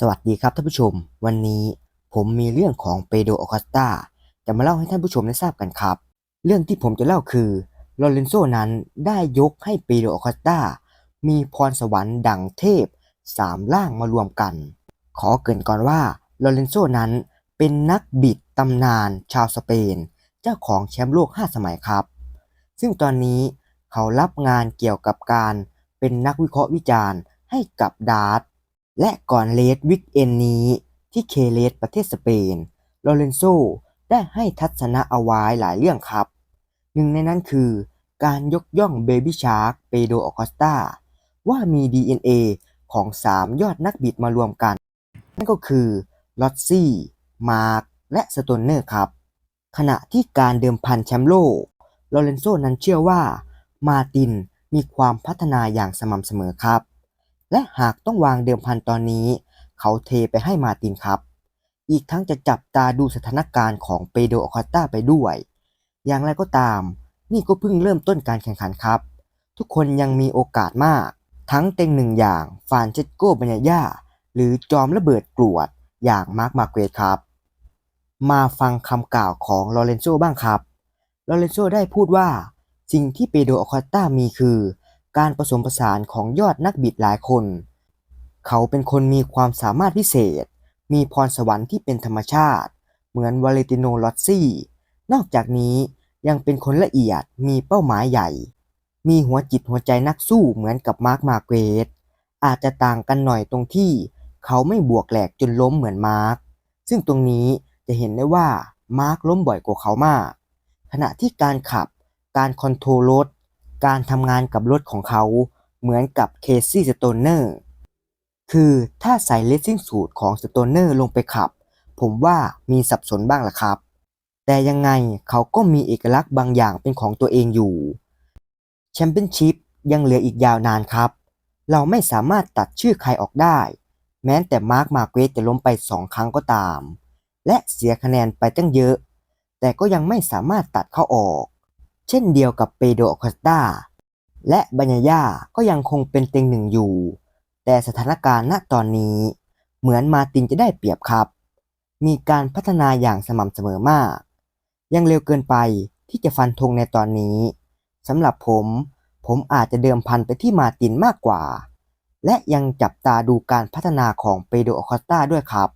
สวัสดีครับท่านผู้ชม วันนี้ผมมีเรื่องของเปโดรอคอสตาจะมาเล่าให้ท่านผู้ชมได้ทราบกันครับ เรื่องที่ผมจะเล่าคือลอเรนโซนั้นได้ยกให้เปโดรอคอสตามีพรสวรรค์ดังเทพสามร่างมารวมกัน ขอเกรินก่อนว่าลอเรนโซนั้นเป็นนักบิดตำนานชาวสเปน เจ้าของแชมป์โลก 5 สมัยครับ ซึ่งตอนนี้เขารับงานเกี่ยวกับการเป็นนักวิเคราะห์วิจารณ์ให้กับดาร์ต และก่อนเลสวิกเอนนี้ที่เคเลสประเทศสเปนลอเรนโซได้ให้ทัศนะเอาไว้หลายเรื่องครับ หนึ่งในนั้นคือการยกย่องเบบี้ชาร์กเปโดออคอสตาว่ามี DNA ของ 3 ยอดนักบิดมารวมกัน นั่นก็คือลอตซี่ มาร์กและสโตนเนอร์ครับ ขณะที่การเดิมพันแชมป์โลกลอเรนโซนั้นเชื่อว่า มาตินมีความพัฒนาอย่างสม่ำเสมอครับ และหากต้องวางเดิมพันตอนนี้ เขาเทไปให้มาตินครับ อีกทั้งจะจับตาดูสถานการณ์ของเปโดอคอสตาไปด้วย อย่างไรก็ตาม นี่ก็เพิ่งเริ่มต้นการแข่งขันครับ ทุกคนยังมีโอกาสมาก ทั้งเต็งหนึ่งอย่างฟานเชสโกบัญญาหรือจอมระเบิดกรวดอย่างมาร์คมาเกรตครับ มาฟังคำกล่าวของลอเรนโซบ้างครับลอเรนโซได้พูดว่า สิ่งที่เปโดอคอสตามีคือ การผสมผสานของยอดนักบิดหลายคน เขาเป็นคนมีความสามารถพิเศษ มีพรสวรรค์ที่เป็นธรรมชาติ เหมือนวาเลติโนลอตซี่ นอกจากนี้ยังเป็นคนละเอียดมีเป้าหมายใหญ่ มีหัวจิตหัวใจนักสู้เหมือนกับมาร์คมาเกรตอาจจะต่างกันหน่อยตรงที่เขาไม่บวกแหลกจนล้มเหมือนมาร์ค ซึ่งตรงนี้จะเห็นได้ว่ามาร์คล้มบ่อยกว่าเขามาก ขณะที่การขับ การคอนโทรลรถ การทำงานกับรถของเขาเหมือนกับเคซี่สโตนเนอร์คือถ้าใส่เลสซิ่งสูตรของสโตนเนอร์ลงไปขับ ผมว่ามีสับสนบ้างล่ะครับ แต่ยังไงเขาก็มีเอกลักษณ์บางอย่างเป็นของตัวเองอยู่แชมเปี้ยนชิพยังเหลืออีกยาวนานครับ เราไม่สามารถตัดชื่อใครออกได้ แม้แต่มาร์คมาเกรตจะล้มไปสองครั้งก็ตาม และเสียคะแนนไปตั้งเยอะ แต่ก็ยังไม่สามารถตัดเขาออก เช่นเดียวกับเปโดอคอสตาและบัญญาย่าก็ยังคงเป็นเต็งหนึ่งอยู่ แต่สถานการณ์ณตอนนี้ เหมือนมาตินจะได้เปรียบครับ มีการพัฒนาอย่างสม่ำเสมอมาก ยังเร็วเกินไปที่จะฟันธงในตอนนี้สำหรับผม ผมอาจจะเดิมพันไปที่มาตินมากกว่า และยังจับตาดูการพัฒนาของเปโดอคอสตาด้วยครับ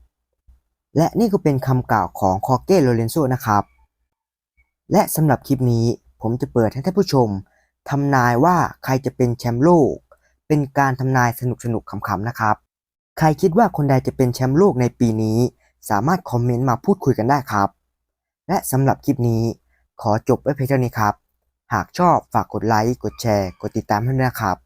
และนี่ก็เป็นคำกล่าวของคอเก้โลเรนโซนะครับ และสำหรับคลิปนี้ ผมจะเปิดให้ท่านผู้ชมทำนายว่าใครจะเป็นแชมป์โลก เป็นการทำนายสนุกๆขำๆนะครับ ใครคิดว่าคนใดจะเป็นแชมป์โลกในปีนี้ สามารถคอมเมนต์มาพูดคุยกันได้ครับ และสำหรับคลิปนี้ ขอจบไว้เพียงเท่านี้ครับ หากชอบฝากกดไลค์ กดแชร์ กดติดตามให้ด้วยนะครับ